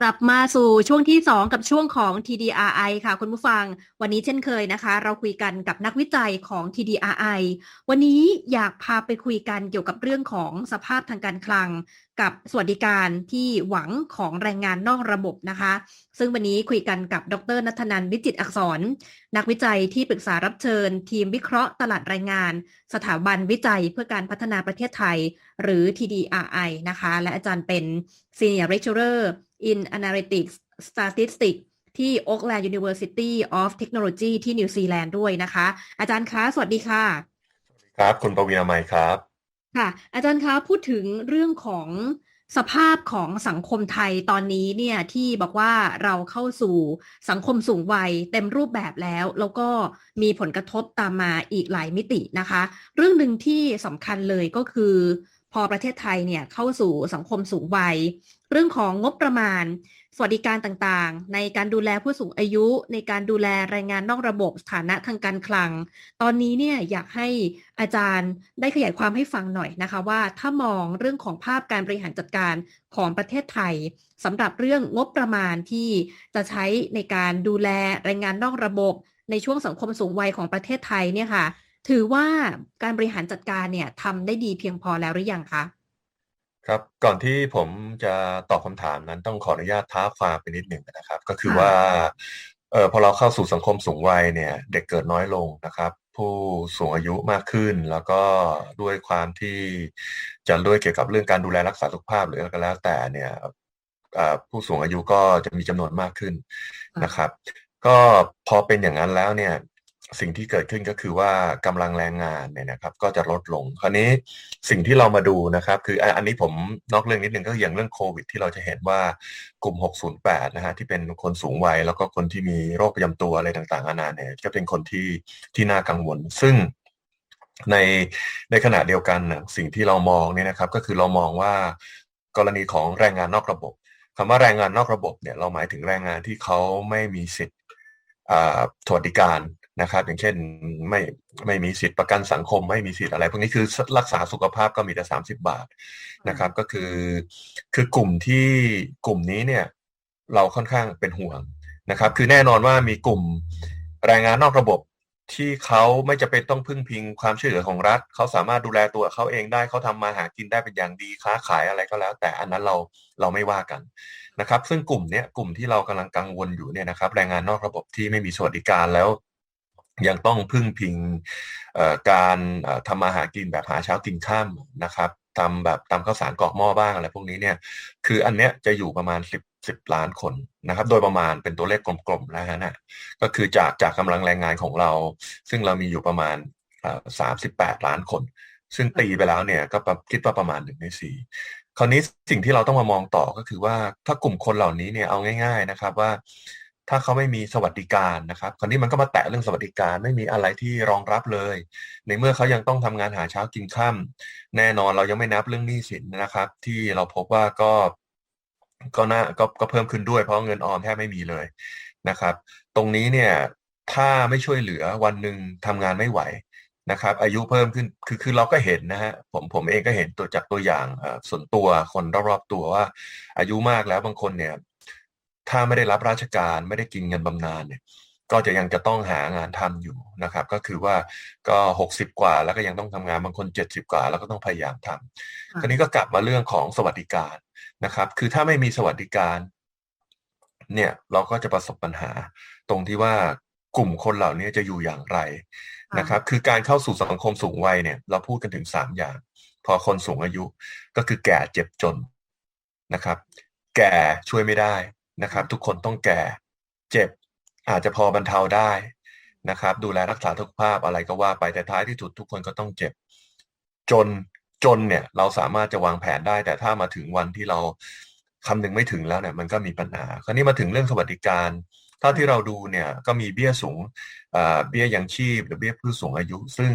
กลับมาสู่ช่วงที่ 2 กับช่วงของ TDRI ค่ะ คุณผู้ฟัง วันนี้เช่นเคยนะคะ เราคุยกันกับนักวิจัยของ TDRI วันนี้อยากพาไปคุยกันเกี่ยวกับเรื่องของสภาพทางการคลัง กับสวัสดิการที่หวังของแรงงานนอกระบบนะคะ ซึ่งวันนี้คุยกันกับดรนัทนันวิจิตอักษร นักวิจัยที่ปรึกษารับเชิญ ทีมวิเคราะห์ตลาดแรงงาน สถาบันวิจัยเพื่อการพัฒนาประเทศไทย หรือ TDRI นะคะ และอาจารย์เป็น Senior Lecturer in Analytics Statistics ที่ Auckland University of Technology ที่นิวซีแลนด์ด้วยนะคะ อาจารย์คะสวัสดีค่ะ ครับ คุณปวีนามัยครับ ค่ะ อาจารย์คะพูดถึงเรื่องของสภาพของสังคมไทยตอนนี้เนี่ยที่บอกว่าเราเข้าสู่สังคมสูงวัยเต็มรูปแบบแล้ว แล้วก็มีผลกระทบตามมาอีกหลายมิตินะคะ เรื่องหนึ่งที่สำคัญเลยก็คือ พอประเทศไทยเนี่ยเข้าสู่สังคมสูงวัย เรื่องของงบประมาณ สวัสดิการต่างๆ ในการดูแลผู้สูงอายุ ในการดูแลแรงงานนอกระบบสถานะทางการคลัง ตอนนี้เนี่ยอยากให้อาจารย์ได้ขยายความให้ฟังหน่อยนะคะว่าถ้ามองเรื่องของภาพการบริหารจัดการของประเทศไทยสำหรับเรื่องงบประมาณที่จะใช้ในการดูแลแรงงานนอกระบบ ในช่วงสังคมสูงวัยของประเทศไทยเนี่ยค่ะ ถือว่าการบริหารจัดการเนี่ยทำได้ดีเพียงพอแล้วหรือยังคะครับก่อนที่ผมจะตอบคำถามนั้นต้องขออนุญาตท้าความไปนิดหนึ่งนะครับ ก็คือค่ะว่าเออพอเราเข้าสู่สังคมสูงวัยเนี่ย เด็กเกิดน้อยลงนะครับ ผู้สูงอายุมากขึ้น แล้วก็ด้วยความที่จะด้วยเกี่ยวกับเรื่องการดูแลรักษาสุขภาพหรืออะไรก็แล้วแต่เนี่ยเอ่อผู้สูงอายุก็จะมีจำนวนมากขึ้นนะครับ ก็พอเป็นอย่างนั้นแล้วเนี่ย สิ่งที่เกิดขึ้นก็คือว่ากำลังแรงงานเนี่ยนะครับ ก็จะลดลง คราวนี้สิ่งที่เรามาดูนะครับ คืออันนี้ผมนอกเรื่องนิดนึงก็คืออย่างเรื่องโควิด ที่เราจะเห็นว่ากลุ่ม 608 นะฮะที่เป็นคนสูงวัย แล้วก็คนที่มีโรคประจำตัวอะไรต่างๆนานาเนี่ยก็เป็นคนที่ที่น่ากังวล ซึ่งในในขณะเดียวกันน่ะสิ่งที่เรามองเนี่ยนะครับ ก็คือเรามองว่ากรณีของแรงงานนอกระบบคำว่าแรงงานนอกระบบเนี่ยเราหมายถึงแรงงานที่เขาไม่มีสิทธิ์อ่าสวัสดิการ นะครับ อย่างเช่นไม่ไม่มีสิทธิประกันสังคม ไม่มีสิทธิ์อะไรพวกนี้คือรักษาสุขภาพก็มีแต่สามสิบบาทนะครับ ก็คือ คือกลุ่มที่กลุ่มนี้เนี่ย เราค่อนข้างเป็นห่วงนะครับ คือแน่นอนว่ามีกลุ่มแรงงานนอกระบบที่เขาไม่จะเป็นต้องพึ่งพิงความช่วยเหลือของรัฐ เขาสามารถดูแลตัวเขาเองได้เขาทำมาหากินได้เป็นอย่างดีค้าขายอะไรก็แล้ว แต่อันนั้นเราเราไม่ว่ากันนะครับ ซึ่งกลุ่มเนี้ยกลุ่มที่เรากำลังกังวลอยู่เนี่ยนะครับ แรงงานนอกระบบที่ไม่มีสวัสดิการแล้ว ยังต้องพึ่งพิงการทำมาหากินแบบหาเช้ากินข้ามนะครับทำแบบตำข้าวสารกรอกหม้อบ้างอะไรพวกนี้เนี่ยคืออันเนี้ยจะอยู่ประมาณสิบสิบล้านคนนะครับโดยประมาณเป็นตัวเลขกลมๆแล้วฮะนะก็คือจากจากกำลังแรงงานของเรา ซึ่งเรามีอยู่ประมาณสามสิบแปดล้านคน ซึ่งตีไปแล้วเนี่ยก็คิดว่าประมาณหนึ่งในสี่คราวนี้สิ่งที่เราต้องมามองต่อก็คือว่าถ้ากลุ่มคนเหล่านี้เนี่ยเอาง่าย ๆนะครับว่า ถ้าเขาไม่มีสวัสดิการนะครับ คราวนี้มันก็มาแตะเรื่องสวัสดิการไม่มีอะไรที่รองรับเลย ในเมื่อเขายังต้องทำงานหาเช้ากินค่ำแน่นอนเรายังไม่นับเรื่องหนี้สินนะครับ ที่เราพบว่าก็ก็น่าก็ก็เพิ่มขึ้นด้วยเพราะเงินออมแทบไม่มีเลยนะครับ ตรงนี้เนี่ยถ้าไม่ช่วยเหลือวันหนึ่งทำงานไม่ไหวนะครับ อายุเพิ่มขึ้นคือคือเราก็เห็นนะฮะผมผมเองก็เห็นตัวจากตัวอย่างอ่อส่วนตัวคนรอบๆตัวว่า อายุมากแล้วบางคนเนี่ย ถ้าไม่ได้รับราชการไม่ได้กินเงินบำนาญเนี่ยก็จะยังจะต้องหางานทำอยู่นะครับ ก็คือว่าก็หกสิบกว่าแล้วก็ยังต้องทำงานบางคนเจ็ดสิบกว่า แล้วก็ต้องพยายามทำคราวนี้ก็กลับมาเรื่องของสวัสดิการนะครับ คือถ้าไม่มีสวัสดิการ เนี่ยเราก็จะประสบปัญหา ตรงที่ว่ากลุ่มคนเหล่านี้จะอยู่อย่างไรนะครับ คือการเข้าสู่สังคมสูงวัยเนี่ย เราพูดกันถึงสามอย่าง พอคนสูงอายุก็คือแก่เจ็บจนนะครับ แก่ช่วยไม่ได้ นะครับ ทุกคนต้องแก่ เจ็บ อาจจะพอบรรเทาได้นะครับ ดูแลรักษาสุขภาพอะไรก็ว่าไปแต่ท้ายที่สุดทุกคนก็ต้องเจ็บ จนจนเนี่ยเราสามารถจะวางแผนได้ แต่ถ้ามาถึงวันที่เราคำนึงไม่ถึงแล้วเนี่ยมันก็มีปัญหา คราวนี้มาถึงเรื่องสวัสดิการเท่าที่เราดูเนี่ยก็มีเบี้ยสูงเบี้ยยังชีพ หรือเบี้ยผู้สูงอายุ ซึ่ง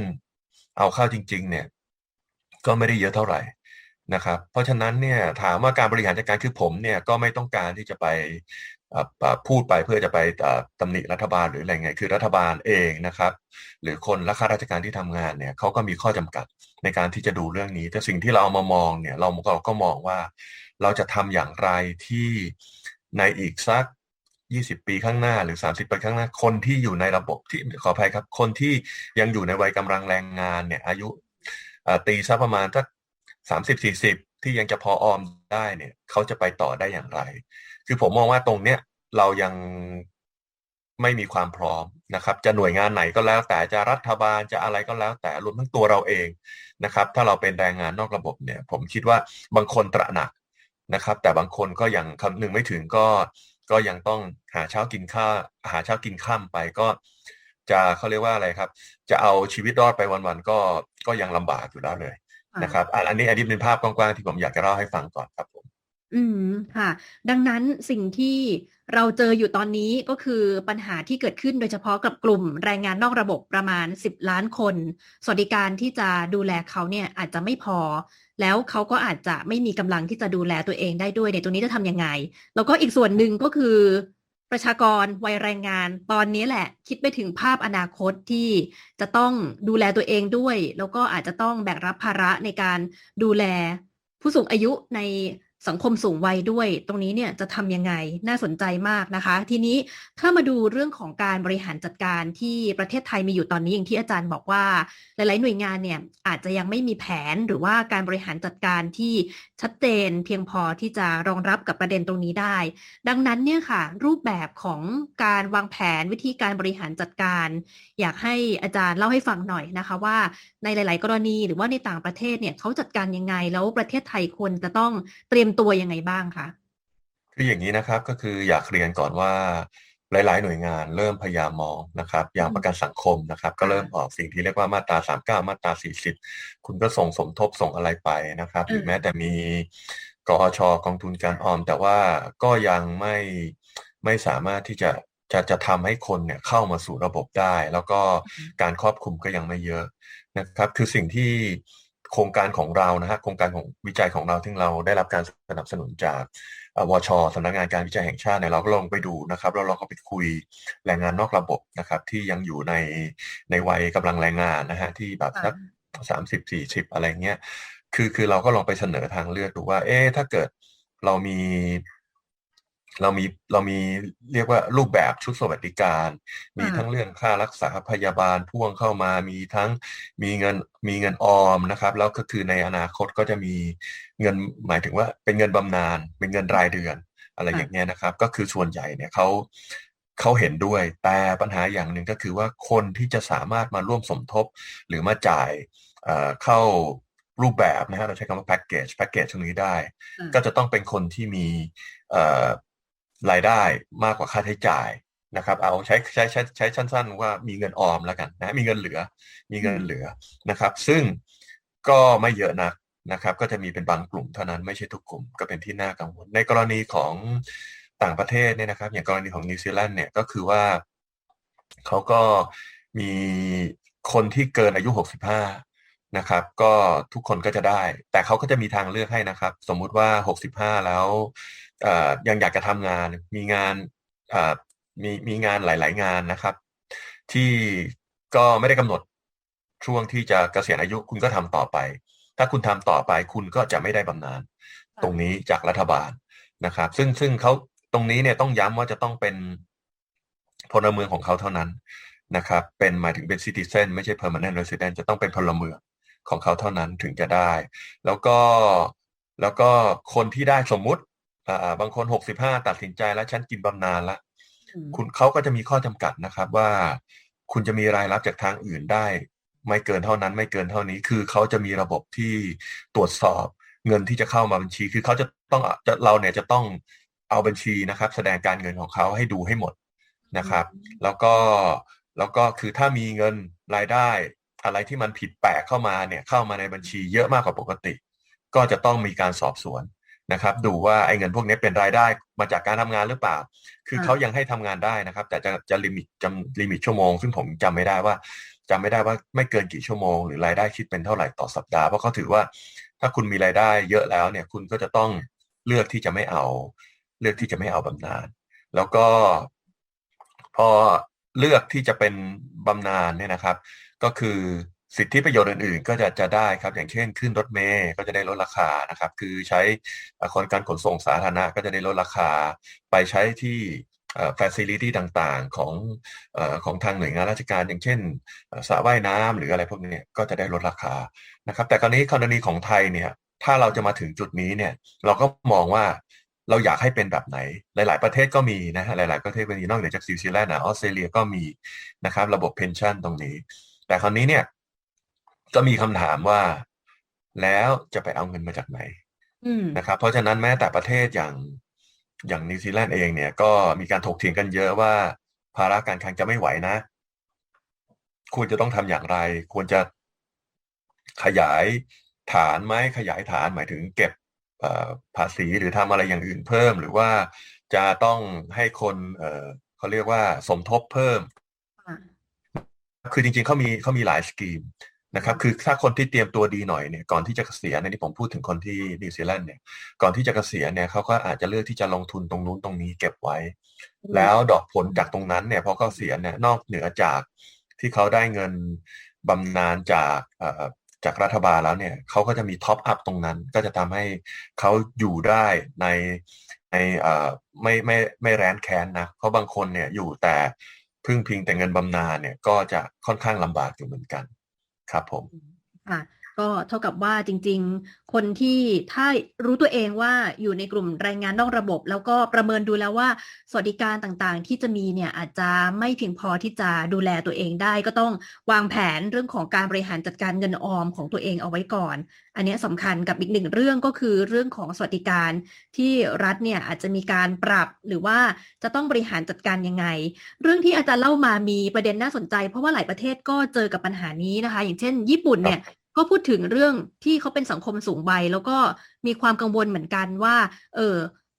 เอาเข้าจริง ๆ เนี่ย ก็ไม่ได้เยอะเท่าไหร่ นะครับ เพราะฉะนั้นเนี่ยถามว่าการบริหารจัดการคือผมเนี่ยก็ไม่ต้องการที่จะไปพูดไปเพื่อจะไปตำหนิรัฐบาลหรืออะไรไงคือรัฐบาลเองนะครับ หรือคนและข้าราชการที่ทำงานเนี่ยเขาก็มีข้อจำกัดในการที่จะดูเรื่องนี้ แต่สิ่งที่เราเอามามองเนี่ยเราเราก็มองว่าเราจะทำอย่างไรที่ในอีกสักยี่สิบปีข้างหน้าหรือสามสิบปีข้างหน้าคนที่อยู่ในระบบที่ขออภัยครับ คนที่ยังอยู่ในวัยกำลังแรงงานเนี่ยอายุตีสักประมาณสัก สามสิบสี่สิบที่ยังจะพอออมได้เนี่ยเขาจะไปต่อได้อย่างไร คือผมมองว่าตรงเนี้ยเรายังไม่มีความพร้อมนะครับ จะหน่วยงานไหนก็แล้ว แต่จะรัฐบาลจะอะไรก็แล้ว แต่รวมทั้งตัวเราเองนะครับ ถ้าเราเป็นแรงงานนอกระบบเนี่ย ผมคิดว่าบางคนตระหนักนะครับ แต่บางคนก็ยังคำนึงไม่ถึงก็ก็ยังต้องหาเช้ากินข้าหาเช้ากินข้ามไปก็จะเขาเรียกว่าอะไรครับ จะเอาชีวิตรอดไปวันๆก็ก็ยังลำบากอยู่แล้วเลย นะครับอันนี้อันนี้เป็นภาพกว้างๆที่ผมอยากจะเล่าให้ฟังก่อนครับผมอืมค่ะ ดังนั้นสิ่งที่เราเจออยู่ตอนนี้ก็คือปัญหาที่เกิดขึ้นโดยเฉพาะกับกลุ่มแรงงานนอกระบบประมาณ 10 ล้านคน สวัสดิการที่จะดูแลเขาเนี่ยอาจจะไม่พอ แล้วเขาก็อาจจะไม่มีกำลังที่จะดูแลตัวเองได้ด้วยในตรงนี้จะทำยังไง แล้วก็อีกส่วนหนึ่งก็คือ ประชากรวัยแรงงาน ตอนนี้แหละ คิดไปถึงภาพอนาคตที่จะต้องดูแลตัวเองด้วย แล้วก็อาจจะต้องแบกรับภาระในการดูแลผู้สูงอายุใน สังคมสูงวัยด้วย ตรงนี้เนี่ยจะทำยังไงน่าสนใจมากนะคะ ทีนี้ถ้ามาดูเรื่องของการบริหารจัดการที่ประเทศไทยมีอยู่ตอนนี้อย่างที่อาจารย์บอกว่า หลาย ๆ หน่วยงานเนี่ยอาจจะยังไม่มีแผนหรือว่าการบริหารจัดการที่ชัดเจน เพียงพอที่จะรองรับกับประเด็นตรงนี้ได้ ดังนั้นเนี่ยค่ะ รูปแบบของการวางแผนวิธีการบริหารจัดการ อยากให้อาจารย์เล่าให้ฟังหน่อยนะคะว่าในหลาย ๆ กรณีหรือว่าในต่างประเทศเนี่ยเขาจัดการยังไงแล้วประเทศไทยควรจะต้องเตรียมตัวยังไงบ้างคะคืออย่างนี้นะครับก็คืออยากเรียนก่อนว่าหลาย ๆ หน่วยงานเริ่มพยายามมองนะครับ อย่างประกันสังคมนะครับ ก็เริ่มออกสิ่งที่เรียกว่ามาตรา 39 มาตรา 40 คุณก็ส่งสมทบส่งอะไรไปนะครับ หรือแม้แต่มีกอชกองทุนการออม แต่ว่าก็ยังไม่ไม่สามารถที่จะจะจะทำให้คนเนี่ยเข้ามาสู่ระบบได้ แล้วก็การครอบคลุมก็ยังไม่เยอะนะครับ คือสิ่งที่ โครงการของเรานะฮะโครงการของวิจัยของเราที่เราได้รับการสนับสนุนจากวชสำนักงานการวิจัยแห่งชาติเนี่ยเราก็ลองไปดูนะครับเราลองเข้าไปคุยแรงงานนอกระบบนะครับที่ยังอยู่ในในวัยกำลังแรงงานนะฮะที่แบบสักสามสิบสี่สิบอะไรเงี้ยคือคือเราก็ลองไปเสนอทางเลือกดูว่า เอ๊ะถ้าเกิดเรามี เรามีเรามีเรียกว่ารูปแบบชุดสวัสดิการ มีทั้งเรื่องค่ารักษาพยาบาลพ่วงเข้ามามีทั้งมีเงินมีเงินออมนะครับแล้วก็คือในอนาคตก็จะมีเงินหมายถึงว่าเป็นเงินบำนาญเป็นเงินรายเดือนอะไรอย่างเงี้ยนะครับ ก็คือส่วนใหญ่เนี่ยเขาเขาเห็นด้วยแต่ปัญหาอย่างหนึ่งก็คือว่าคนที่จะสามารถมาร่วมสมทบ หรือมาจ่ายเข้ารูปแบบนะฮะเราใช้คำว่าแพ็กเกจแพ็กเกจตรงนี้ได้ ก็จะต้องเป็นคนที่มี รายได้มากกว่าค่าใช้จ่ายนะครับ เอาใช้ใช้ใช้ใช้สั้น ๆ ว่ามีเงินออมแล้วกันนะมีเงินเหลือ มีเงินเหลือนะครับ ซึ่งก็ไม่เยอะนักนะครับ ก็จะมีเป็นบางกลุ่มเท่านั้นไม่ใช่ทุกกลุ่มก็เป็นที่น่ากังวลในกรณีของต่างประเทศเนี่ยนะครับ อย่างกรณีของนิวซีแลนด์เนี่ยก็คือว่าเขาก็มีคนที่เกินอายุ 65 นะครับ ก็ทุกคนก็จะได้ แต่เขาก็จะมีทางเลือกให้นะครับ สมมุติว่า 65 แล้ว ยังอยากจะทำงานมีงานมีมีงานหลาย ๆ งานนะครับ ที่ก็ไม่ได้กำหนดช่วงที่จะเกษียณอายุคุณก็ทำต่อไป ถ้าคุณทำต่อไปคุณก็จะไม่ได้บำนาญตรงนี้จากรัฐบาลนะครับ ซึ่งซึ่งเขาตรงนี้เนี่ยต้องย้ำว่าจะต้องเป็นพลเมืองของเขาเท่านั้นนะครับ เป็นหมายถึงเป็นซิติเซนไม่ใช่ permanent resident จะต้องเป็นพลเมืองของเขาเท่านั้นถึงจะได้ แล้วก็แล้วก็คนที่ได้สมมุติ อ่าบางคนหกสิบห้าตัดสินใจแล้วฉันกินบำนาญละคุณเขาก็จะมีข้อจำกัดนะครับว่า คุณจะมีรายรับจากทางอื่นได้ ไม่เกินเท่านั้นไม่เกินเท่านี้คือเขาจะมีระบบที่ตรวจสอบเงินที่จะเข้ามาบัญชี คือเขาจะต้องจะเราเนี่ยจะต้องเอาบัญชีนะครับ แสดงการเงินของเขาให้ดูให้หมดนะครับ แล้วก็แล้วก็คือถ้ามีเงินรายได้อะไรที่มันผิดแปลกเข้ามาเนี่ยเข้ามาในบัญชีเยอะมากกว่าปกติ ก็จะต้องมีการสอบสวน นะครับดูว่าไอ้เงินพวกนี้เป็นรายได้มาจากการทำงานหรือเปล่า คือเขายังให้ทำงานได้นะครับ แต่จะจะลิมิตจำลิมิตชั่วโมง ซึ่งผมจำไม่ได้ว่าจำไม่ได้ว่าไม่เกินกี่ชั่วโมงหรือรายได้คิดเป็นเท่าไหร่ต่อสัปดาห์เพราะเขาถือว่า ถ้าคุณมีรายได้เยอะแล้วเนี่ยคุณก็จะต้องเลือกที่จะไม่เอา เลือกที่จะไม่เอาบำนาญแล้วก็พอเลือกที่จะเป็นบำนาญเนี่ยนะครับ ก็คือ สิทธิประโยชน์อื่นๆ ก็จะจะได้ครับ อย่างเช่นขึ้นรถเมล์ก็จะได้ลดราคานะครับ คือใช้คนการขนส่งสาธารณะก็จะได้ลดราคา ไปใช้ที่ facility ต่างๆของของทางหน่วยงานราชการ อย่างเช่นสระว่ายน้ำหรืออะไรพวกนี้ก็จะได้ลดราคานะครับ แต่กรณีกรณีของไทยเนี่ยถ้าเราจะมาถึงจุดนี้เนี่ยเราก็มองว่าเราอยากให้เป็นแบบไหน หลาย ๆ ประเทศก็มีนะหลาย ๆ ประเทศก็มีนอกเหนือจากซิวซีแลนด์นะออสเตรเลียก็มีนะครับ ระบบเพนชั่นตรงนี้ แต่คราวนี้เนี่ย ก็มีคำถามว่า แล้วจะไปเอาเงินมาจากไหนนะครับ เพราะฉะนั้นแม้แต่ประเทศอย่างอย่างนิวซีแลนด์เองเนี่ยก็มีการถกเถียงกันเยอะว่า ภาระการคลังจะไม่ไหวนะ ควรจะต้องทำอย่างไร ควรจะขยายฐานไหมขยายฐานหมายถึงเก็บภาษีหรือทำอะไรอย่างอื่นเพิ่ม หรือว่าจะต้องให้คนเเขาเรียกว่าสมทบเพิ่ม คือจริงๆเขามีเขามีหลายสกีม นะครับคือถ้าคนที่เตรียมตัวดีหน่อยเนี่ยก่อนที่จะเกษียณในที่ผมพูดถึงคนที่นิวซีแลนด์เนี่ยก่อนที่จะเกษียณเนี่ยเขาก็อาจจะเลือกที่จะลงทุนตรงนู้นตรงนี้เก็บไว้ แล้วดอกผลจากตรงนั้นเนี่ยพอเกษียณเนี่ยนอกเหนือจากที่เขาได้เงินบำนาญจากจากรัฐบาลแล้วเนี่ยเขาก็จะมีท็อปอัพตรงนั้น ก็จะทำให้เขาอยู่ได้ในในเอ่อไม่ไม่ไม่แร้นแค้นนะเพราะบางคนเนี่ยอยู่แต่พึ่งพิงแต่เงินบำนาญเนี่ยก็จะค่อนข้างลำบากอยู่เหมือนกัน ครับผมอะ ก็เท่ากับว่าจริง ๆ คนที่ถ้ารู้ตัวเองว่าอยู่ในกลุ่มแรงงานนอกระบบ แล้วก็ประเมินดูแล้วว่าสวัสดิการต่างๆ ที่จะมีเนี่ยอาจจะไม่เพียงพอที่จะดูแลตัวเองได้ ก็ต้องวางแผนเรื่องของการบริหารจัดการเงินออมของตัวเองเอาไว้ก่อน อันนี้สำคัญกับอีกหนึ่งเรื่องก็คือเรื่องของสวัสดิการที่รัฐเนี่ยอาจจะมีการปรับหรือว่าจะต้องบริหารจัดการยังไง เรื่องที่อาจารย์เล่ามามีประเด็นน่าสนใจ เพราะว่าหลายประเทศก็เจอกับปัญหานี้นะคะ อย่างเช่น ญี่ปุ่นเนี่ย ก็พูดถึงเรื่องที่เขาเป็นสังคมสูงวัยแล้วก็มีความกังวลเหมือนกันว่า เออ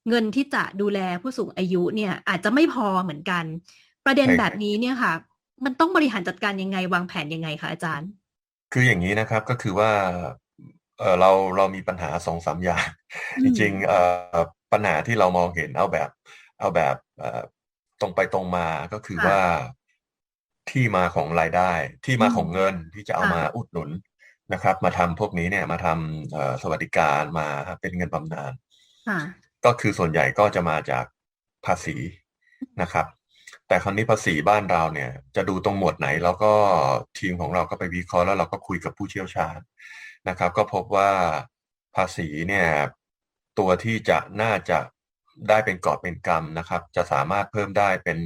เงินที่จะดูแลผู้สูงอายุเนี่ย อาจจะไม่พอเหมือนกัน ประเด็นแบบนี้เนี่ยค่ะ มันต้องบริหารจัดการยังไงวางแผนยังไงคะอาจารย์ คืออย่างนี้นะครับก็คือว่าเออเราเรามีปัญหาสองสามอย่าง จริงๆเอ่อปัญหาที่เรามองเห็นเอาแบบ เอาแบบเอ่อตรงไปตรงมาก็คือว่าที่มาของรายได้ ที่มาของเงินที่จะเอามาอุดหนุน นะครับมาทำพวกนี้เนี่ยมาทำสวัสดิการมาเป็นเงินบำนาญก็คือส่วนใหญ่ก็จะมาจากภาษีนะครับ แต่คราวนี้ภาษีบ้านเราเนี่ย จะดูตรงหมวดไหนแล้วก็ทีมของเราก็ไปวิเคราะห์แล้วเราก็คุยกับผู้เชี่ยวชาญนะครับ ก็พบว่าภาษีเนี่ยตัวที่จะน่าจะได้เป็นกอบเป็นกรรมนะครับ จะสามารถเพิ่มได้เป็น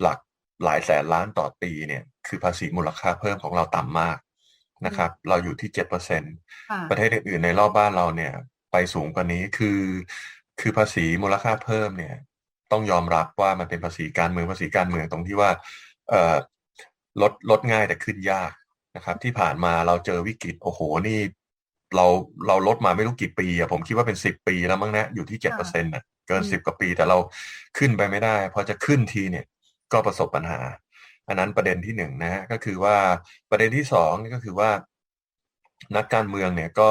หลักหลายแสนล้านต่อปีเนี่ย คือภาษีมูลค่าเพิ่มของเราต่ำมาก นะครับ เราอยู่ที่เจ็ดเปอร์เซ็นประเทศอื่นๆในรอบบ้านเราเนี่ย ไปสูงกว่านี้คือ คือภาษีมูลค่าเพิ่มเนี่ย ต้องยอมรับว่ามันเป็นภาษีการเมืองภาษีการเมืองตรงที่ว่าเอ่อลดลดง่ายแต่ขึ้นยากนะครับ ที่ผ่านมาเราเจอวิกฤตโอ้โหนี่เราเราลดมาไม่รู้กี่ปีอะผมคิดว่าเป็นสิบปีแล้วมั้งนะอยู่ที่เจ็ดเปอร์เซ็นต์ะเกินสิบกว่าปีแต่เราขึ้นไปไม่ได้พอจะขึ้นทีเนี่ยก็ประสบปัญหา อันนั้นประเด็นที่หนึ่งนะฮะก็คือว่าประเด็นที่สองก็คือว่า นักการเมืองเนี่ยก็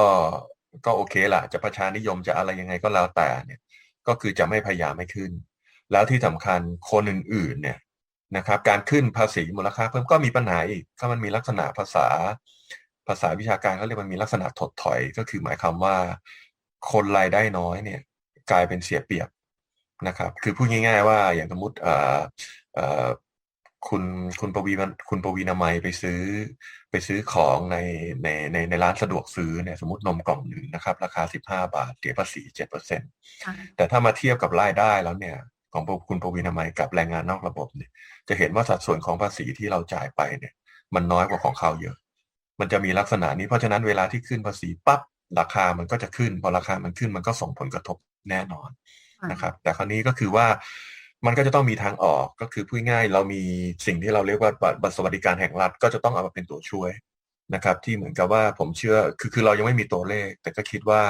ก็โอเคละจะประชานิยมจะอะไรยังไงก็แล้วแต่เนี่ยก็คือจะไม่พยายามไม่ขึ้น แล้วที่สำคัญคนอื่นๆเนี่ยนะครับการขึ้นภาษีมูลค่าเพิ่มก็มีปัญหาอีกถ้ามันมีลักษณะภาษา ภาษาวิชาการเขาเรียกมันมีลักษณะถดถอยก็คือหมายความว่า คนรายได้น้อยเนี่ยกลายเป็นเสียเปรียบนะครับ คือพูดง่าย ๆ ว่าอย่างสมมติอ่อเอ่อ คุณคุณปวีมันคุณปวีนามัยไปซื้อ ไปซื้อของในในในในร้านสะดวกซื้อเนี่ยสมมตินมกล่องหนึ่งนะครับ ราคาสิบห้าบาทเสียภาษีเจ็ดเปอร์เซ็นต์แต่ถ้ามาเทียบกับรายได้แล้วเนี่ย ของคุณปวีนามัยกับแรงงานนอกระบบเนี่ย จะเห็นว่าสัดส่วนของภาษีที่เราจ่ายไปเนี่ย มันน้อยกว่าของเขาเยอะ มันจะมีลักษณะนี้เพราะฉะนั้นเวลาที่ขึ้นภาษีปั๊บราคามันก็จะขึ้น พอราคามันขึ้นมันก็ส่งผลกระทบแน่นอนนะครับ แต่คราวนี้ก็คือว่า มันก็จะต้องมีทางออกก็คือพูดง่ายเรามีสิ่งที่เราเรียกว่าบัตรสวัสดิการแห่งรัฐก็จะต้องเอามาเป็นตัวช่วยนะครับ ที่เหมือนกับว่าผมเชื่อคือคือเรายังไม่มีตัวเลข แต่ก็คิดว่า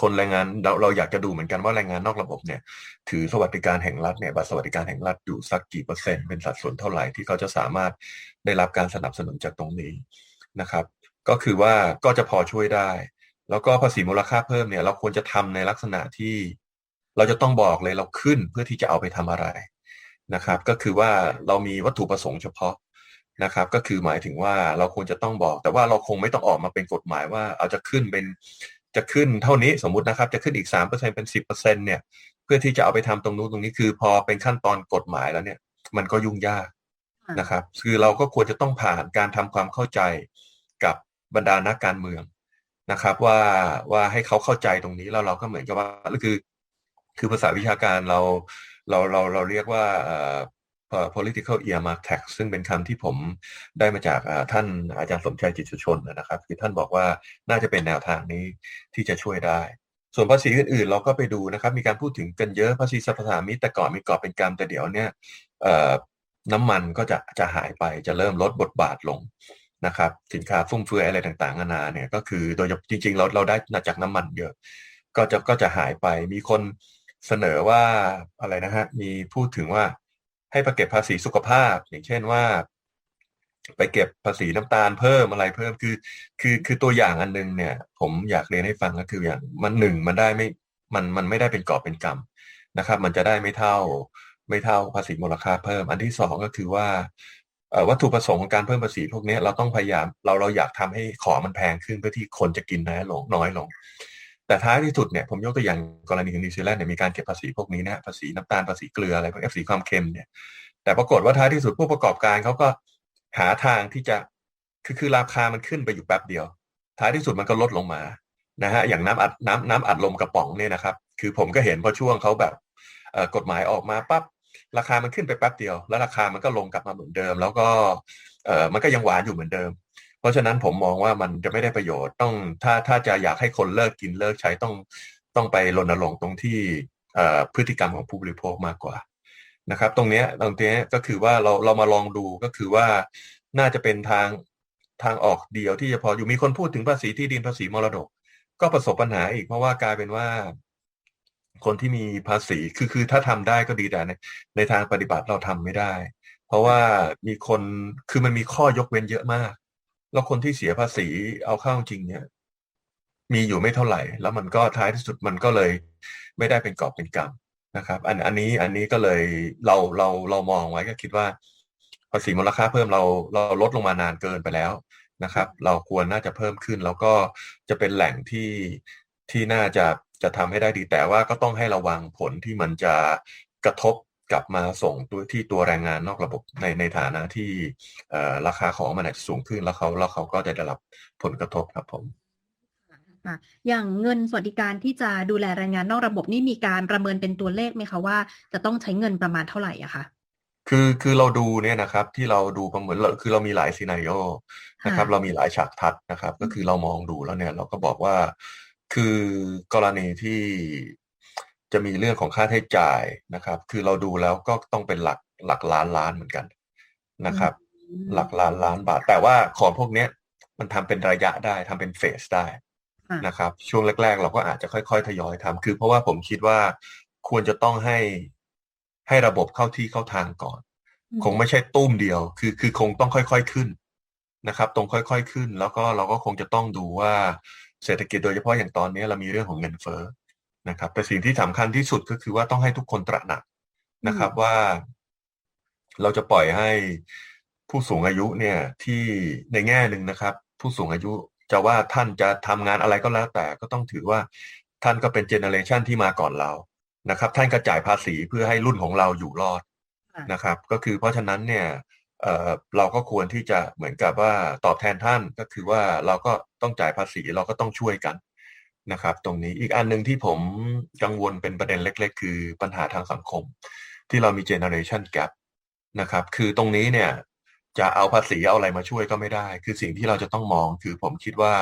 คนแรงงานเราเราอยากจะดูเหมือนกันว่าแรงงานนอกระบบเนี่ย ถือสวัสดิการแห่งรัฐเนี่ยบัตรสวัสดิการแห่งรัฐอยู่สักกี่เปอร์เซ็นต์เป็นสัดส่วนเท่าไหร่ที่เขาจะสามารถได้รับการสนับสนุนจากตรงนี้นะครับ ก็คือว่าก็จะพอช่วยได้ แล้วก็ภาษีมูลค่าเพิ่มเนี่ย เราควรจะทำในลักษณะที่ เราจะต้องบอกเลยเราขึ้นเพื่อที่จะเอาไปทำอะไรนะครับ ก็คือว่าเรามีวัตถุประสงค์เฉพาะนะครับ ก็คือหมายถึงว่าเราควรจะต้องบอก แต่ว่าเราคงไม่ต้องออกมาเป็นกฎหมายว่าเอาจะขึ้นเป็นจะขึ้นเท่านี้สมมุตินะครับ จะขึ้นอีกสามเปอร์เซ็นเป็นสิบเปอร์เซ็นเนี่ยเพื่อที่จะเอาไปทำตรงนู้นตรงนี้คือ พอเป็นขั้นตอนกฎหมายแล้วเนี่ย มันก็ยุ่งยากนะครับ คือเราก็ควรจะต้องผ่านการทำความเข้าใจกับบรรดานักการเมืองนะครับ ว่าว่าให้เขาเข้าใจตรงนี้แล้วเราก็เหมือนกับว่าคือ คือภาษาวิชาการเราเราเราเราเรียกว่า political earmark tax ซึ่งเป็นคำที่ผมได้มาจากท่านอาจารย์สมชัยจิตสุชนนะครับ คือท่านบอกว่าน่าจะเป็นแนวทางนี้ที่จะช่วยได้ ส่วนภาษีอื่นๆ เราก็ไปดูนะครับ มีการพูดถึงกันเยอะภาษีสรรพสามิตแต่ก่อนมีกรอบเป็นกรรมแต่เดี๋ยวเนี้ยน้ำมันก็จะจะหายไปจะเริ่มลดบทบาทลงนะครับ สินค้าฟุ่มเฟือยอะไรต่างๆนานาเนี่ยก็คือโดยจริงๆเราเราได้จากน้ำมันเยอะ ก็จะก็จะหายไปมีคน เสนอว่าอะไรนะฮะมีพูดถึงว่าให้ไปเก็บภาษีสุขภาพ อย่างเช่นว่า ไปเก็บภาษีน้ำตาลเพิ่มอะไรเพิ่มคือ คือคือตัวอย่างอันนึงเนี่ย ผมอยากเรียนให้ฟังก็คืออย่างมันหนึ่งมันได้ไม่มันมันไม่ได้เป็นกอบเป็นกรรมนะครับ มันจะได้ไม่เท่าไม่เท่าภาษีมูลค่าเพิ่ม อันที่สองก็คือว่าวัตถุประสงค์ของการเพิ่มภาษีพวกนี้เราต้องพยายามเราเราอยากทำให้ของมันแพงขึ้นเพื่อที่คนจะกินน้อยลงน้อยลง แต่ท้ายที่สุดเนี่ยผมยกตัวอย่างกรณีของนิวซีแลนด์เนี่ยมีการเก็บภาษีพวกนี้นะภาษีน้ำตาลภาษีเกลืออะไรพวกภาษีความเค็มเนี่ย แต่ปรากฏว่าท้ายที่สุดผู้ประกอบการเขาก็หาทางที่จะคือคือราคามันขึ้นไปอยู่แป๊บเดียว ท้ายที่สุดมันก็ลดลงมานะฮะอย่างน้ำอัดน้ำน้ำอัดลมกระป๋องเนี่ยนะครับ คือผมก็เห็นพอช่วงเขาแบบกฎหมายออกมาปั๊บราคามันขึ้นไปแป๊บเดียว แล้วราคามันก็ลงกลับมาเหมือนเดิม แล้วก็เออมันก็ยังหวานอยู่เหมือนเดิม เพราะฉะนั้นผมมองว่ามันจะไม่ได้ประโยชน์ต้องถ้าถ้าจะอยากให้คนเลิกกินเลิกใช้ต้องต้องไปรณรงค์ตรงที่พฤติกรรมของผู้บริโภคมากกว่านะครับ ตรงนี้ตรงนี้ก็คือว่าเราเรามาลองดูก็คือว่าน่าจะเป็นทางทางออกเดียวที่จะพออยู่มีคนพูดถึงภาษีที่ดินภาษีมรดก ก็ประสบปัญหาอีกเพราะว่ากลายเป็นว่า คนที่มีภาษีคือคือถ้าทำได้ก็ดีแต่ในในทางปฏิบัติเราทำไม่ได้ เพราะว่ามีคนคือมันมีข้อยกเว้นเยอะมาก แล้วคนที่เสียภาษีเอาเข้าจริงเนี่ย มีอยู่ไม่เท่าไหร่ แล้วมันก็ท้ายที่สุดมันก็เลยไม่ได้เป็นกอบเป็นกรรมนะครับ อันอันนี้อันนี้ก็เลยเราเราเรามองไว้ก็คิดว่า ภาษีมูลค่าเพิ่มเราเราลดลงมานานเกินไปแล้วนะครับ เราควรน่าจะเพิ่มขึ้น แล้วก็จะเป็นแหล่งที่ที่น่าจะจะทำให้ได้ดีแต่ว่าก็ต้องให้ระวังผลที่มันจะกระทบ กลับมาส่งตัวที่ตัวแรงงานนอกระบบในในฐานะที่ราคาของมันอาจจะสูงขึ้นแล้วเขาแล้วเขาก็จะได้รับผลกระทบครับผมอย่างเงินสวัสดิการที่จะดูแลแรงงานนอกระบบนี่มีการประเมินเป็นตัวเลขไหมคะว่าจะต้องใช้เงินประมาณเท่าไหร่อะคะคือคือเราดูเนี่ยนะครับที่เราดูประเมินคือเรามีหลายซีนารีโอนะครับ เรามีหลายฉากทัดนะครับ ก็คือเรามองดูแล้วเนี่ยเราก็บอกว่าคือกรณีที่ จะมีเรื่องของค่าใช้จ่ายนะครับ คือเราดูแล้วก็ต้องเป็นหลักหลักล้านล้านเหมือนกันนะครับ หลักล้านล้านบาท แต่ว่าของพวกนี้มันทำเป็นระยะได้ทำเป็นเฟสได้นะครับ ช่วงแรก ๆ เราก็อาจจะค่อยๆทยอยทำคือเพราะว่าผมคิดว่าควรจะต้องให้ให้ระบบเข้าที่เข้าทางก่อน คงไม่ใช่ตุ้มเดียว คือคือคงต้องค่อยๆขึ้นนะครับ ตรงค่อย ๆขึ้น แล้วก็เราก็คงจะต้องดูว่าเศรษฐกิจโดยเฉพาะอย่างตอนนี้เรามีเรื่องของเงินเฟ้อ นะครับแต่สิ่งที่สำคัญที่สุดก็คือว่าต้องให้ทุกคนตระหนักนะครับว่าเราจะปล่อยให้ผู้สูงอายุเนี่ยที่ในแง่หนึ่งนะครับ ผู้สูงอายุจะว่าท่านจะทำงานอะไรก็แล้วแต่ก็ต้องถือว่าท่านก็เป็นเจเนอเรชันที่มาก่อนเรานะครับ ท่านกระจ่ายภาษีเพื่อให้รุ่นของเราอยู่รอดนะครับ ก็คือเพราะฉะนั้นเนี่ยเเราก็ควรที่จะเหมือนกับว่าตอบแทนท่านก็คือว่าเราก็ต้องจ่ายภาษีเราก็ต้องช่วยกัน นะครับตรงนี้อีกอันหนึ่งที่ผมกังวลเป็นประเด็นเล็ก ๆ คือปัญหาทางสังคม ที่เรามีเจเนอเรชันแกรนะครับคือตรงนี้เนี่ยจะเอาภาษีเอาอะไรมาช่วยก็ไม่ได้ คือสิ่งที่เราจะต้องมองคือผมคิดว่า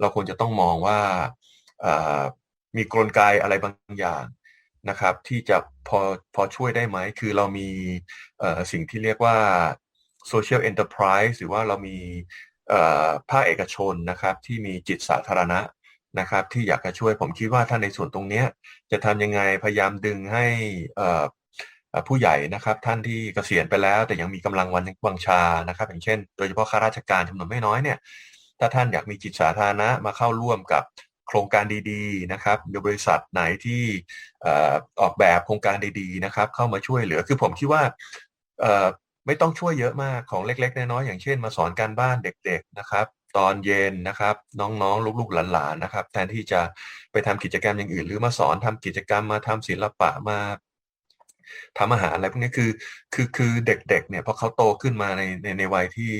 เราควรจะต้องมองว่ามีกลไกอะไรบางอย่างนะครับ ที่จะพอพอช่วยได้ไหม คือเรามีสิ่งที่เรียกว่า social enterprise หรือว่าเรามีภาคเอกชนนะครับ ที่มีจิตสาธารณะ นะครับ ที่อยากจะช่วยผมคิดว่าถ้าในส่วนตรงนี้จะทำยังไงพยายามดึงให้ผู้ใหญ่นะครับ ท่านที่เกษียณไปแล้ว แต่ยังมีกำลังวันวังชานะครับ อย่างเช่น โดยเฉพาะข้าราชการจำนวนไม่น้อยเนี่ยถ้าท่านอยากมีจิตสาธารณะมาเข้าร่วมกับโครงการดีๆนะครับบริษัทไหนที่ออกแบบโครงการดีๆนะครับ เข้ามาช่วยเหลือคือผมคิดว่าไม่ต้องช่วยเยอะมากของเล็ก ๆ น้อยๆอย่างเช่น มาสอนการบ้านเด็ก ๆนะครับ ตอนเย็นนะครับ น้องๆ ลูกๆหลานๆนะครับ แทนที่จะไปทำกิจกรรมอย่างอื่น หรือมาสอนทำกิจกรรมมาทำศิลปะมาทำอาหารอะไรพวกนี้คือคือคือเด็กๆเนี่ยพอเขาโตขึ้นมาในในในวัยที่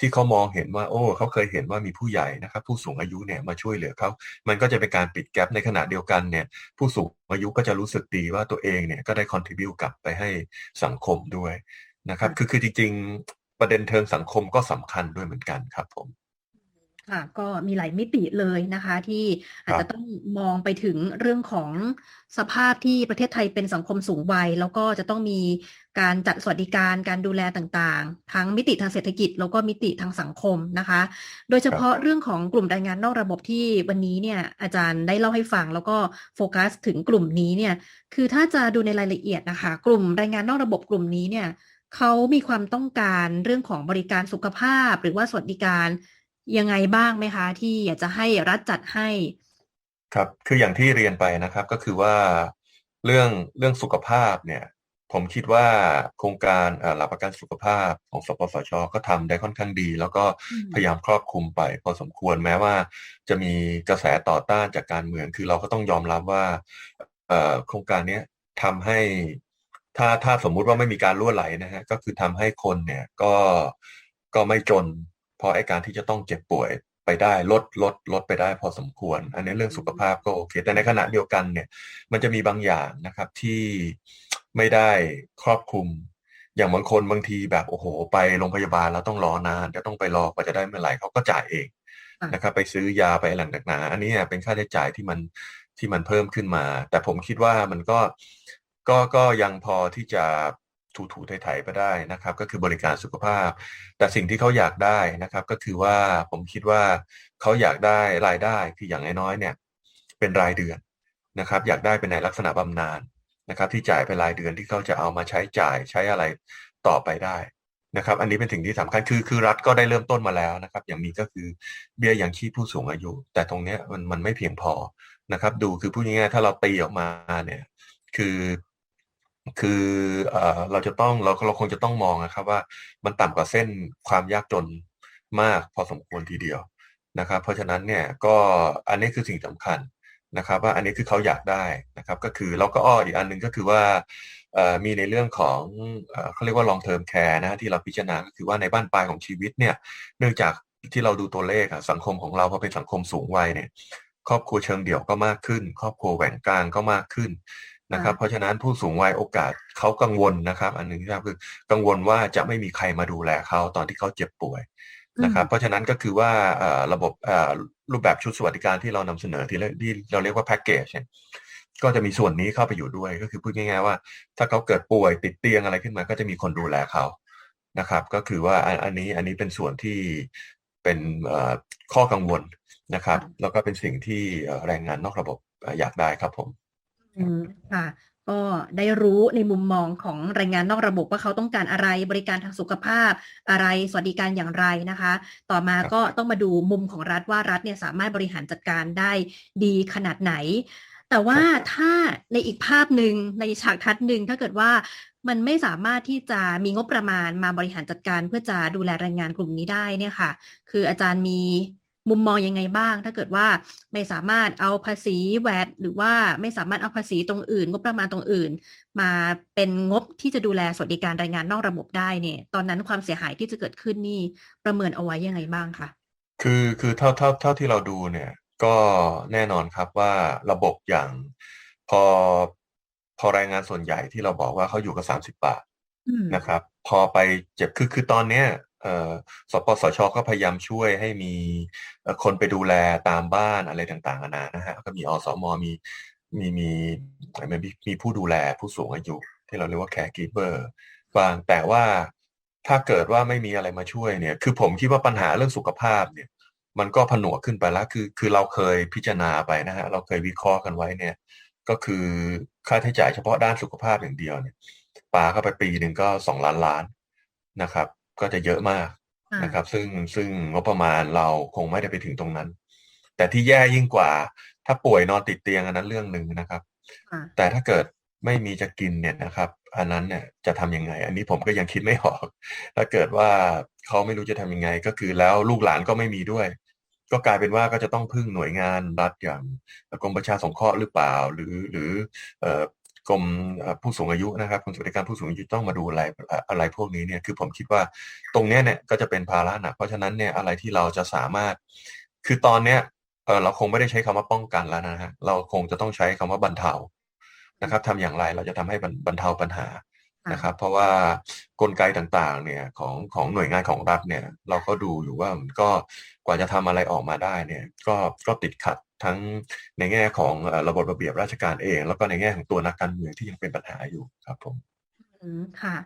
ที่เขามองเห็นว่า โอ้เขาเคยเห็นว่ามีผู้ใหญ่นะครับ ผู้สูงอายุเนี่ยมาช่วยเหลือเขามันก็จะเป็นการปิดแกลบในขณะเดียวกันเนี่ยผู้สูงอายุก็จะรู้สึกดีว่าตัวเองเนี่ยก็ได้คอนทิบิวกลับไปให้สังคมด้วยนะครับ คือคือจริง ๆ ประเด็นเทิงสังคมก็สำคัญด้วยเหมือนกันครับผม ค่ะก็มีหลายมิติเลยนะคะ ที่อาจครัจะบต้องมองไปถึงเรื่องของสภาพที่ประเทศไทยเป็นสังคมสูงวัย แล้วก็จะต้องมีการจัดสวัสดิการการดูแลต่างๆ ทั้งมิติทางเศรษฐกิจ แล้วก็มิติทางสังคมนะคะ โดยเฉพาะเรื่องของกลุ่มแรงงานนอกระบบที่วันนี้เนี่ยอาจารย์ได้เล่าให้ฟัง แล้วก็โฟกัสถึงกลุ่มนี้เนี่ยคือถ้าจะดูในรายละเอียดนะคะ กลุ่มแรงงานนอกระบบกลุ่มนี้เนี่ยเขามีความต้องการเรื่องของบริการสุขภาพ หรือว่าสวัสดิการ ยังไงบ้างไหมคะ ที่อยากจะให้รัฐจัดให้ ครับ คืออย่างที่เรียนไปนะครับก็คือว่าเรื่องเรื่องสุขภาพเนี่ย ผมคิดว่าโครงการเอ่อหลักประกันสุขภาพของสปสช ก็ทำได้ค่อนข้างดี แล้วก็อืมพยายามครอบคลุมไป พอสมควรแม้ว่า จะมีกระแสต่อต้านจากการเมือง คือเราก็ต้องยอมรับว่าเอ่อโครงการเนี้ยทำให้ถ้าถ้าสมมุติว่าไม่มีการล่วไหลนะฮะก็คือทำให้คนเนี่ยก็ก็ไม่จน เพราะไอ้การที่จะต้องเจ็บป่วยไปได้ลดลดลดไปได้พอสมควร อันนี้เรื่องสุขภาพก็โอเค แต่ในขณะเดียวกันเนี่ย มันจะมีบางอย่างนะครับที่ไม่ได้ครอบคลุม อย่างบางคนบางทีแบบโอ้โห ไปโรงพยาบาลแล้วต้องรอนานจะต้องไปรอกว่าจะได้เมื่อไหร่เขาก็จ่ายเองค่ะนะครับ ไปซื้อยาไปอะไรต่างๆอันนี้เนี่ยเป็นค่าใช้จ่ายที่มันที่มันเพิ่มขึ้นมา แต่ผมคิดว่ามันก็ก็ก็ยังพอที่จะ ถูถูไถๆไปได้นะครับ ก็คือบริการสุขภาพ แต่สิ่งที่เขาอยากได้นะครับ ก็คือว่าผมคิดว่าเขาอยากได้รายได้คืออย่างน้อยๆเนี่ย เป็นรายเดือนนะครับ อยากได้เป็นในลักษณะบำนาญนะครับ ที่จ่ายเป็นรายเดือนที่เขาจะเอามาใช้จ่ายใช้อะไรต่อไปได้นะครับ อันนี้เป็นสิ่งที่สำคัญคือคือรัฐก็ได้เริ่มต้นมาแล้วนะครับ อย่างมีก็คือเบี้ยยังชีพผู้สูงอายุ แต่ตรงเนี้ยมันมันไม่เพียงพอนะครับ ดูคือพูดง่ายๆถ้าเราตีออกมาเนี่ย คือ คือเอ่อเราจะต้องเราเราคงจะต้องมองนะครับว่ามันต่ำกว่าเส้นความยากจนมากพอสมควรทีเดียวนะครับ เพราะฉะนั้นเนี่ยก็อันนี้คือสิ่งสำคัญนะครับ ว่าอันนี้คือเขาอยากได้นะครับ ก็คือเราก็อ้ออีกอันหนึ่งก็คือว่าเอ่อมีในเรื่องของเขาเรียกว่า long term care นะที่เราพิจารณาก็คือว่าในบ้านปลายของชีวิตเนี่ยเนื่องจากที่เราดูตัวเลขสังคมของเราพอเป็นสังคมสูงวัยเนี่ยครอบครัวเชิงเดี่ยวก็มากขึ้น ครอบครัวแหว่งกลางก็มากขึ้น นะครับ เพราะฉะนั้นผู้สูงวัยโอกาสเขากังวลนะครับ อันหนึ่งที่ทราบคือกังวลว่าจะไม่มีใครมาดูแลเขาตอนที่เขาเจ็บป่วยนะครับ เพราะฉะนั้นก็คือว่าเอ่อระบบเอ่อรูปแบบชุดสวัสดิการที่เรานำเสนอที่เรียกที่เราเรียกว่าแพ็กเกจเนี่ยก็จะมีส่วนนี้เข้าไปอยู่ด้วยก็คือพูดง่ายๆว่า ถ้าเขาเกิดป่วยติดเตียงอะไรขึ้นมา ก็จะมีคนดูแลเขานะครับ ก็คือว่าอันอันนี้อันนี้เป็นส่วนที่เป็นเอ่อข้อกังวลนะครับ แล้วก็เป็นสิ่งที่เอ่อแรงงานนอกระบบเอ่ออยากได้ครับผมอืม ค่ะ ก็ได้รู้ในมุมมองของแรงงานนอกระบบว่าเขาต้องการอะไรบริการทางสุขภาพอะไรสวัสดิการอย่างไรนะคะ ต่อมาครับก็ต้องมาดูมุมของรัฐว่ารัฐเนี่ยสามารถบริหารจัดการได้ดีขนาดไหน แต่ว่าถ้าในอีกภาพหนึ่งในฉากทัศน์หนึ่งถ้าเกิดว่ามันไม่สามารถที่จะมีงบประมาณมาบริหารจัดการเพื่อจะดูแลแรงงานกลุ่มนี้ได้เนี่ยค่ะ คืออาจารย์มี มุมมองยังไงบ้าง ถ้าเกิดว่าไม่สามารถเอาภาษีแวดหรือว่าไม่สามารถเอาภาษีตรงอื่น งบประมาณตรงอื่น มาเป็นงบที่จะดูแลสวัสดิการแรงงานนอกระบบได้เนี่ยตอนนั้นความเสียหายที่จะเกิดขึ้นนี่ประเมินเอาไว้ยังไงบ้างคะคือคือเท่าเท่าเท่าที่เราดูเนี่ยก็แน่นอนครับว่าระบบอย่างพอพอแรงงานส่วนใหญ่ที่เราบอกว่าเขาอยู่กับสามสิบบาทอืมนะครับ พอไปเจ็บคือคือตอนเนี้ยเอ่อ สปสชก็พยายามช่วยให้มีคนไปดูแลตามบ้านอะไรต่างๆนานานะฮะก็มีอสมมีมีมีมีมีผู้ดูแลผู้สูงอายุ ที่เราเรียกว่าแคร์กีเ r อร์บางแต่ว่าถ้าเกิดว่าไม่มีอะไรมาช่วยเนี่ย คือผมคิดว่าปัญหาเรื่องสุขภาพเนี่ย มันก็ผนวกขึ้นไปแล้วคือคือเราเคยพิจารณาไปนะฮะเราเคยวิเคราะห์กันไว้เนี่ย ก็คือค่าใช้จ่ายเฉพาะด้านสุขภาพอย่างเดียวเนี่ยปาเข้าไปปีหนึ่งก็สองล้านล้านนะครับ ก็จะเยอะมากค่ะนะครับ ซึ่งซึ่งงบประมาณเราคงไม่ได้ไปถึงตรงนั้น แต่ที่แย่ยิ่งกว่า ถ้าป่วยนอนติดเตียงอันนั้นเรื่องหนึ่งนะครับค่ะแต่ถ้าเกิดไม่มีจะกินเนี่ยนะครับ อันนั้นเนี่ยจะทำยังไง อันนี้ผมก็ยังคิดไม่ออก ถ้าเกิดว่าเขาไม่รู้จะทำยังไง ก็คือแล้วลูกหลานก็ไม่มีด้วย ก็กลายเป็นว่าก็จะต้องพึ่งหน่วยงานรัฐอย่างกรมประชาสงเคราะห์หรือเปล่า หรือหรือเอ่อ กรมเอ่อผู้สูงอายุนะครับกรมสวัสดิการผู้สูงอายุต้องมาดูอะไรอะไรพวกนี้เนี่ยคือผมคิดว่าตรงเนี้ยเนี่ยก็จะเป็นภาระหนักเพราะฉะนั้นเนี่ยอะไรที่เราจะสามารถ คือตอนเนี้ยเออเราคงไม่ได้ใช้คำว่าป้องกันแล้วนะฮะเราคงจะต้องใช้คำว่าบรรเทานะครับทำอย่างไรเราจะทำให้บรรบรรเทาปัญหาค่ะนะครับ เพราะว่ากลไกต่างๆเนี่ยของของหน่วยงานของรัฐเนี่ย เราก็ดูอยู่ว่ามันก็กว่าจะทำอะไรออกมาได้เนี่ย ก็ก็ติดขัด ทั้งในแง่ของระบบระเบียบราชการเอง แล้วก็ในแง่ของตัวนักการเมืองที่ยังเป็นปัญหาอยู่ครับผมค่ะ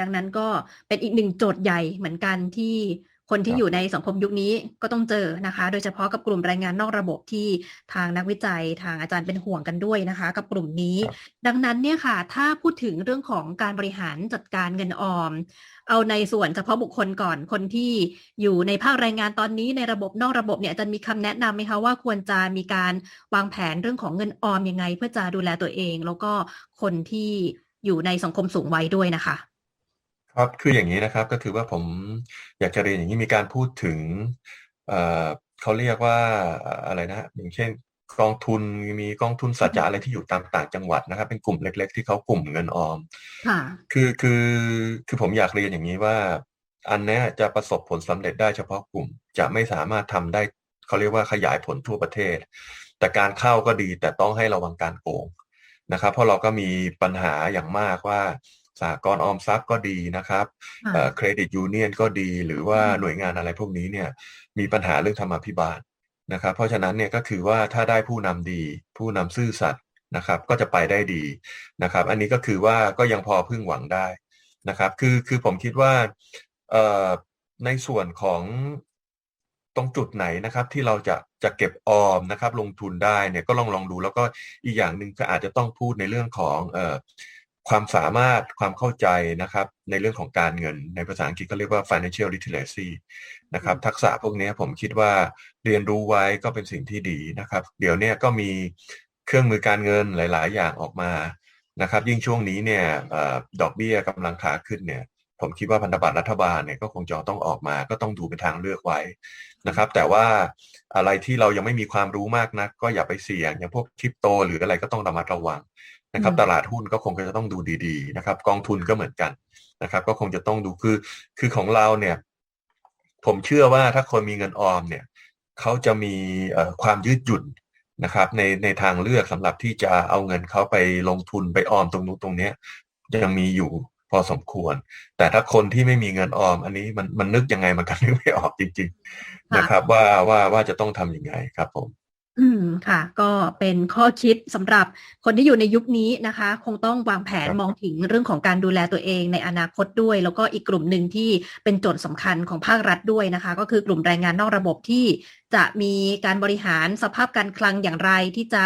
ดังนั้นก็เป็นอีกหนึ่งโจทย์ใหญ่เหมือนกันที่ คนที่ครับอยู่ในสังคมยุคนี้ก็ต้องเจอนะคะ โดยเฉพาะกับกลุ่มแรงงานนอกระบบที่ทางนักวิจัยทางอาจารย์เป็นห่วงกันด้วยนะคะ กับกลุ่มนี้ครับดังนั้นเนี่ยค่ะ ถ้าพูดถึงเรื่องของการบริหารจัดการเงินออม เอาในส่วนเฉพาะบุคคลก่อนคนที่อยู่ในภาคแรงงานตอนนี้ในระบบนอกระบบเนี่ยอาจารย์มีคำแนะนำไหมคะว่าควรจะมีการวางแผนเรื่องของเงินออมยังไง เพื่อจะดูแลตัวเอง แล้วก็คนที่อยู่ในสังคมสูงวัยด้วยนะคะ ครับคืออย่างนี้นะครับก็คือว่าผมอยากจะเรียนอย่างนี้มีการพูดถึงเอ่อเขาเรียกว่าอะไรนะฮะอย่างเช่นกองทุนมีกองทุนสัจจะอะไรที่อยู่ตามต่างจังหวัดนะครับ เป็นกลุ่มเล็ก ๆ ที่เขากลุ่มเงินออมค่ะคือคือคือผมอยากเรียนอย่างนี้ว่า อันเนี้ยจะประสบผลสำเร็จได้เฉพาะกลุ่มจะไม่สามารถทำได้เขาเรียกว่าขยายผลทั่วประเทศ แต่การเข้าก็ดีแต่ต้องให้ระวังการโกงนะครับ เพราะเราก็มีปัญหาอย่างมากว่า สหกรณ์ออมทรัพย์ก็ดีนะครับค่ะเครดิตยูเนียนก็ดีหรือว่าอืมหน่วยงานอะไรพวกนี้เนี่ยมีปัญหาเรื่องธรรมาภิบาลนะครับ เพราะฉะนั้นเนี่ยก็คือว่าถ้าได้ผู้นำดี ผู้นำซื่อสัตย์นะครับ ก็จะไปได้ดีนะครับ อันนี้ก็คือว่าก็ยังพอพึ่งหวังได้นะครับ คือคือผมคิดว่าเอ่อในส่วนของตรงจุดไหนนะครับที่เราจะจะเก็บออมนะครับ ลงทุนได้เนี่ยก็ลองลองดูแล้วก็อีกอย่างหนึ่งก็อาจจะต้องพูดในเรื่องของเอ่อ ความสามารถความเข้าใจนะครับในเรื่องของการเงิน ในภาษาอังกฤษก็เรียกว่า financial literacy นะครับทักษะพวกนี้ผมคิดว่าเรียนรู้ไว้ก็เป็นสิ่งที่ดีนะครับ เดี๋ยวเนี้ก็มีเครื่องมือการเงินหลาย ๆ อย่างออกมานะครับ ยิ่งช่วงนี้เนี่ยเออดอกเบี้ยกำลังขาขึ้นเนี่ย ผมคิดว่าพันธบัตรรัฐบาลเนี่ยก็คงจะต้องออกมาก็ต้องดูเป็นทางเลือกไว้นะครับ แต่ว่าอะไรที่เรายังไม่มีความรู้มากนักก็อย่าไปเสี่ยงอย่างพวกคริปโต หรืออะไรก็ต้องระมัดระวังนะครับอืมตลาดหุ้นก็คงจะต้องดูดีๆนะครับ กองทุนก็เหมือนกันนะครับ ก็คงจะต้องดูคือคือของเราเนี่ย ผมเชื่อว่าถ้าคนมีเงินออมเนี่ยเขาจะมีเอ่อความยืดหยุ่นนะครับในในทางเลือกสำหรับที่จะเอาเงินเขาไปลงทุนไปออมตรงนู้นตรงเนี้ยยังมีอยู่พ อสมควร แต่ถ้าคนที่ไม่มีเงินออม อันนี้มันมันนึกยังไงมันก็นึกไม่ออกจริง ๆ นะครับ ว่าว่าว่าจะต้องทำยังไงครับผม อืมค่ะ ก็เป็นข้อคิดสำหรับคนที่อยู่ในยุคนี้นะคะ คงต้องวางแผนครับมองถึงเรื่องของการดูแลตัวเองในอนาคตด้วย แล้วก็อีกกลุ่มหนึ่งที่เป็นโจทย์สำคัญของภาครัฐด้วยนะคะ ก็คือกลุ่มแรงงานนอกระบบที่จะมีการบริหารสภาพการคลังอย่างไร ที่จะ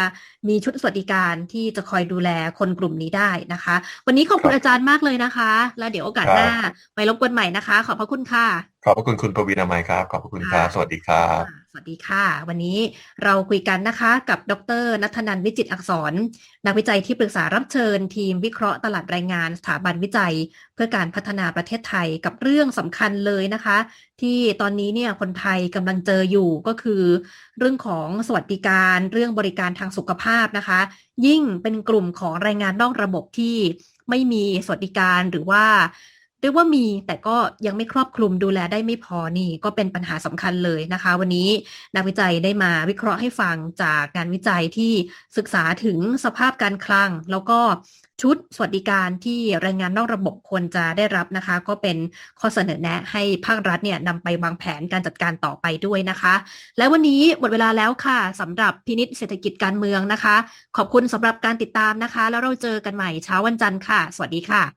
มีชุดสวัสดิการที่จะคอยดูแลคนกลุ่มนี้ได้นะคะ วันนี้ขอบคุณครับอาจารย์มากเลยนะคะ แล้วเดี๋ยวโอกาสครับหน้าไปรบกวนใหม่นะคะ ขอบพระคุณค่ะ ขอบพระคุณคุณปวีนามัยครับ ขอบพระคุณครับสวัสดีครับค่ะ สวัสดีค่ะ วันนี้เราคุยกันนะคะกับดรนัทนันวิจิตอักษร นักวิจัยที่ปรึกษารับเชิญทีมวิเคราะห์ตลาดแรงงานสถาบันวิจัย เพื่อการพัฒนาประเทศไทยกับเรื่องสำคัญเลยนะคะ ที่ตอนนี้เนี่ยคนไทยกำลังเจออยู่ก็คือ เรื่องของสวัสดิการเรื่องบริการทางสุขภาพนะคะ ยิ่งเป็นกลุ่มของแรงงานนอกระบบที่ไม่มีสวัสดิการหรือว่า เรียกว่ามีแต่ก็ยังไม่ครอบคลุมดูแลได้ไม่พอนี่ ก็เป็นปัญหาสำคัญเลยนะคะ วันนี้นักวิจัยได้มาวิเคราะห์ให้ฟังจากงานวิจัยที่ศึกษาถึงสภาพการคลัง แล้วก็ชุดสวัสดิการที่แรงงานนอกระบบควรจะได้รับนะคะ ก็เป็นข้อเสนอแนะให้ภาครัฐเนี่ยนำไปวางแผนการจัดการต่อไปด้วยนะคะ และวันนี้หมดเวลาแล้วค่ะสำหรับพินิษเศรษฐกิจการเมืองนะคะ ขอบคุณสำหรับการติดตามนะคะ แล้วเราเจอกันใหม่เช้าวันจันทร์ค่ะ สวัสดีค่ะ